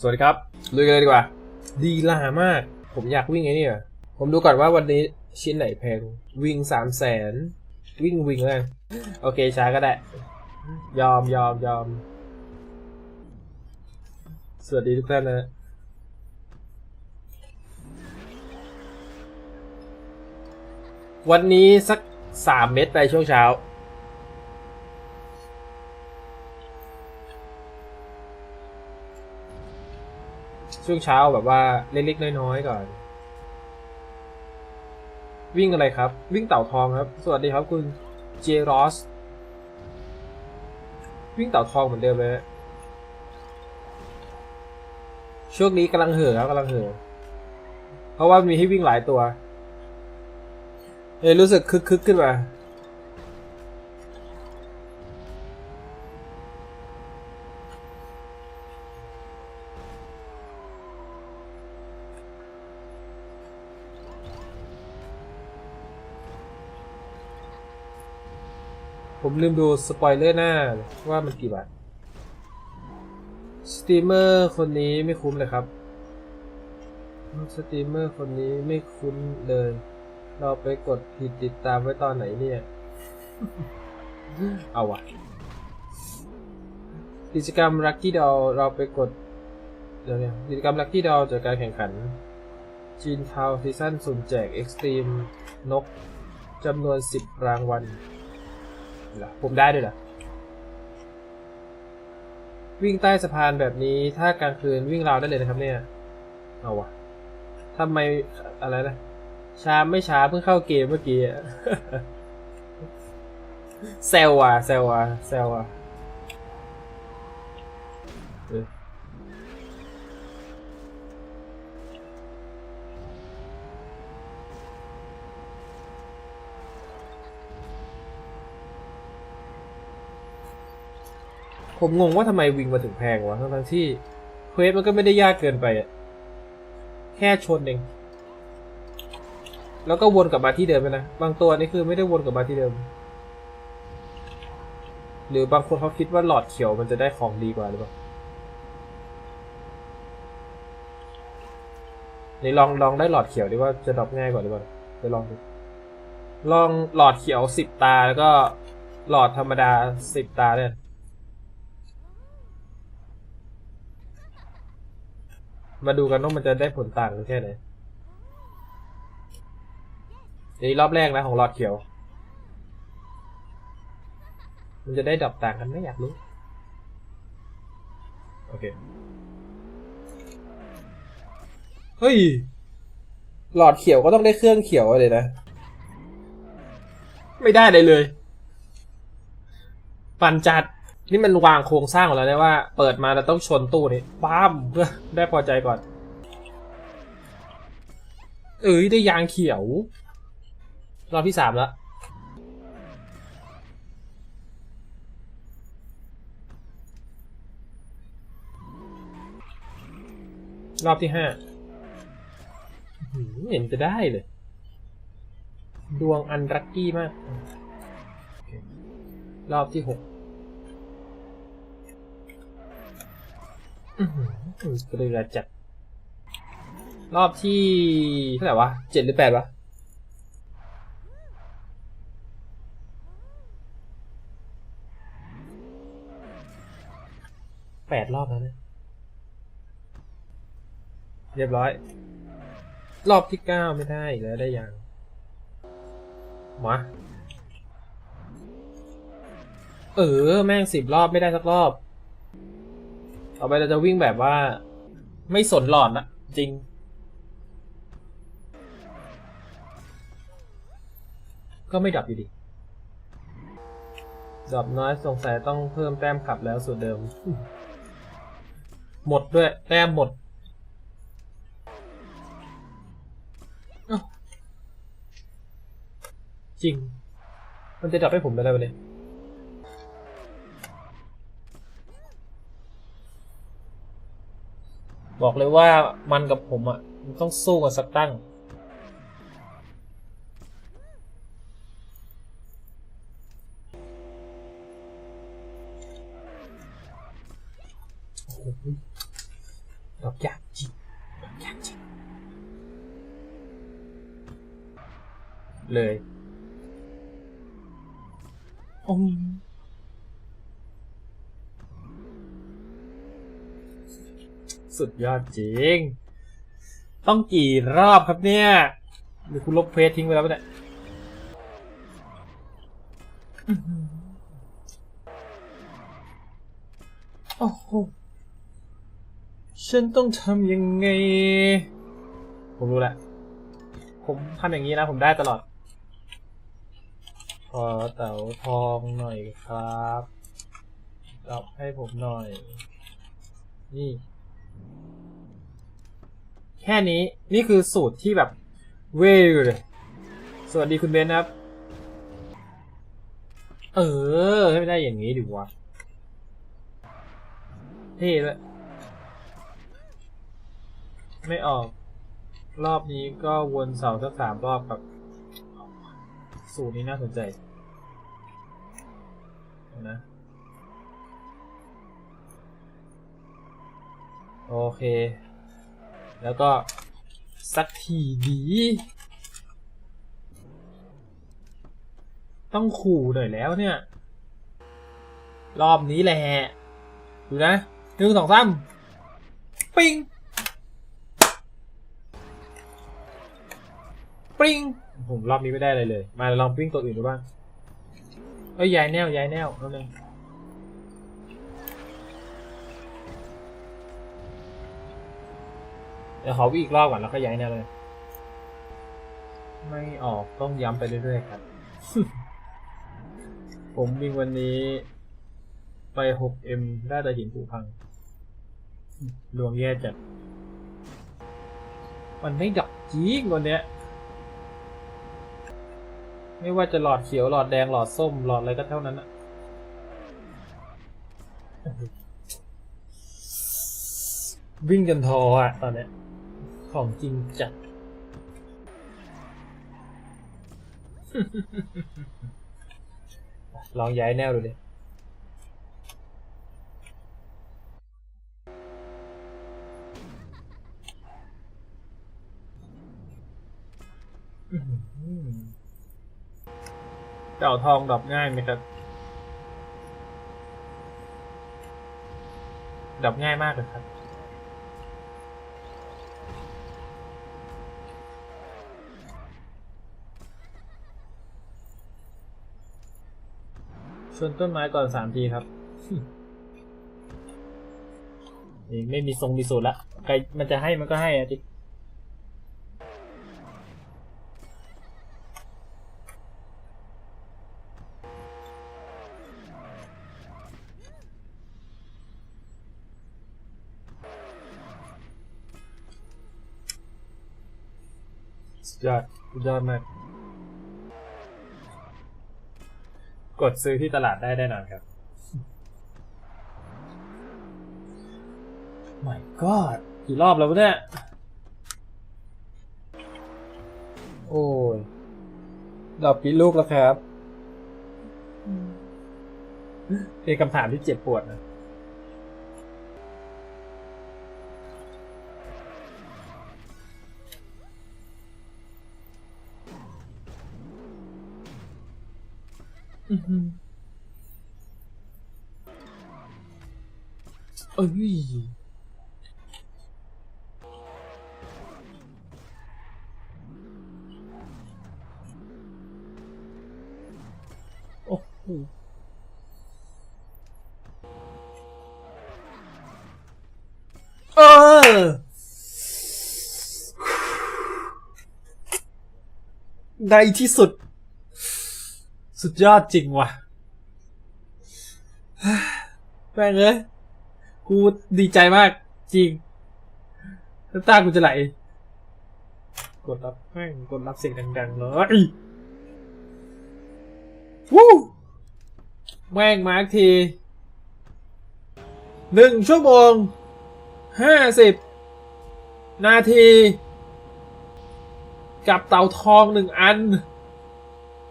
สวัสดีครับลุยกันเลยดีกว่า ดีล่ามาก ผมอยากวิ่งไอ้นี่อะผมดูก่อนว่าวันนี้ชิ้นไหนแพง วิ่งสามแสนวิ่งวิ่งเลยโอเคช้าก็ได้ ยอมยอมยอม สวัสดีทุกท่านนะวันนี้สักสามเม็ดไปช่วงเช้า ช่วงเช้าแบบว่าเล็กๆน้อยๆก่อน วิ่งอะไรครับ วิ่งเต่าทองครับ สวัสดีครับคุณเจรอสวิ่งเต่าทองเหมือนเดิมเลยช่วงนี้กำลังเห่อครับกำลังเห่อเพราะว่ามีให้วิ่งหลายตัวเลยรู้สึกคึกคึกขึ้นมา ผมลืมดูสปอยเลอร์หน้าว่ามันกี่บาท สตรีมเมอร์คนนี้ไม่คุ้มเลยครับ สตรีมเมอร์คนนี้ไม่คุ้นเลย เราไปกดผิดติดตามไว้ตอนไหนเนี่ย เอาวะกิจกรรม Lucky Doll เราไปกด เดี๋ยวเนี่ยกิจกรรม Lucky Doll จากการแข่งขัน จีนทาวซีซั่นสุ่มแจก Extreme นกจำนวน 10 รางวัล เหรอผมได้ด้วยเหรอ วิ่งใต้สะพานแบบนี้ถ้ากลางคืนวิ่งราวได้เลยนะครับเนี่ย เอาวะทำไมอะไรนะช้าไม่ช้าเพิ่งเข้าเกมเมื่อกี้ เซลว่ะเซลว่ะเซลว่ะเออ ผมงงว่าทำไมวิงมาถึงแพงวะทั้งที่เควสมันก็ไม่ได้ยากเกินไปอะแค่ชนเอง แล้วก็วนกลับมาที่เดิมไปนะ บางตัวนี่คือไม่ได้วนกลับมาที่เดิม หรือบางคนเขาคิดว่าหลอดเขียวมันจะได้ของดีกว่าหรือเปล่านี่ลองลองได้หลอดเขียวดีว่าจะดรอปง่ายกว่าหรือเปล่าไปลองดูลองหลอดเขียวสิบตาแล้วก็หลอดธรรมดาสิบตาเนี่ย มาดูกันว่ามันจะได้ผลต่างกันแค่ไหนนี่รอบแรกนะของหลอดเขียว มันจะได้ดับต่างกันไหมอยากรู้ โอเค เฮ้ย หลอดเขียวก็ต้องได้เครื่องเขียวเลยนะ ไม่ได้เลยเลย ปันจัด นี่มันวางโครงสร้างหมดแล้วนะว่า เปิดมาเราต้องชนตู้นี้ป้มเพื่อได้พอใจก่อน เอ้ยได้ยางเขียว รอบที่สามแล้วรอบที่ห้าเห็นจะได้เลย ดวงอันรักกี้มาก รอบที่หกอื้อหือ เกลือจัด รอบที่เท่าไหร่วะเจ็ดหรือแปดวะแปดรอบแล้วนะเรียบร้อย รอบที่เก้าไม่ได้อีกแล้วได้ยังมาเออ แม่งสิบรอบไม่ได้สักรอบ ต่อไปเราจะวิ่งแบบว่า ไม่สนหลอดนะจริง ก็ไม่ดับอยู่ดีดับน้อยสงสัยต้องเพิ่มแต้มขับแล้วสุดเดิม หมดด้วย แต้มหมด จริง มันจะดับให้ผมได้ไหมเนี่ย บอกเลยว่ามันกับผมอะมันต้องสู้กันสักตั้ง ดอกยากจริงดอกยากจริงเลยอม สุดยอดจริง ต้องกี่รอบครับเนี่ยหรือคุณลบเพจทิ้งไปแล้วปะเนี่ยอื้อหือโอ้โหฉันต้องทำยังไง ผมรู้แล้วผมทำอย่างนี้นะ ผมได้ตลอด ขอเต๋าทองหน่อยครับรับให้ผมหน่อย นี่ แค่นี้นี่คือสูตรที่แบบเวอร์เลยสวัสดีคุณเบนครับ เออ ให้ไม่ได้อย่างนี้ดิวะเท่เลยไม่ออก รอบนี้ก็วนเสาสักสามรอบครับสูตรนี้น่าสนใจนะ โอเค แล้วก็ สักทีดี ต้องขู่หน่อยแล้วเนี่ย รอบนี้แหละ ดูนะหนึ่งสองสามปิ้งปิ้งผมรอบนี้ไม่ได้อะไรเลย มาลองปิ้งตัวอื่นดูบ้าง เอ้ยยายแนวยายแนวนั่นเอง เดี๋ยวขอวิ่งอีกรอบก่อนแล้วก็ย้ายแนวเลย ไม่ออกต้องย้ำไปเรื่อยๆครับ ผมวิ่งวันนี้ ไป 6M ได้แต่หินผุพัง ดวงแย่จัด มันไม่ดับจริงวันเนี้ย ไม่ว่าจะหลอดเขียวหลอดแดงหลอดส้มหลอดอะไรก็เท่านั้นอะวิ่งจนทออะตอนเนี้ย ของจริงจัด ลองย้ายแนวดูดิอื้อหือเต่าทองดอกง่ายไหมครับดอกง่ายมากเลยครับ ชนต้นไม้ก่อนสามทีครับนี่ไม่มีทรงมีสูตรละใครมันจะให้มันก็ให้อะจิยอดยอดมาก กดซื้อที่ตลาดได้แน่นอนครับ my god กี่รอบแล้ววะเนี่ย โอ้ยดอกปีลูกแล้วครับเป็นคำถามที่เจ็บปวดนะ เอ้ยโอ้โหเออในที่สุด สุดยอดจริงว่ะแม่งเอ้ยกูดีใจมากจริงน้ำตากูจะไหล กดรับแม่งกดรับเสียงดังๆเลยวู้แม่งมาอีกทีหนึ่งชั่วโมงห้าสิบนาที กับเต่าทองหนึ่งอัน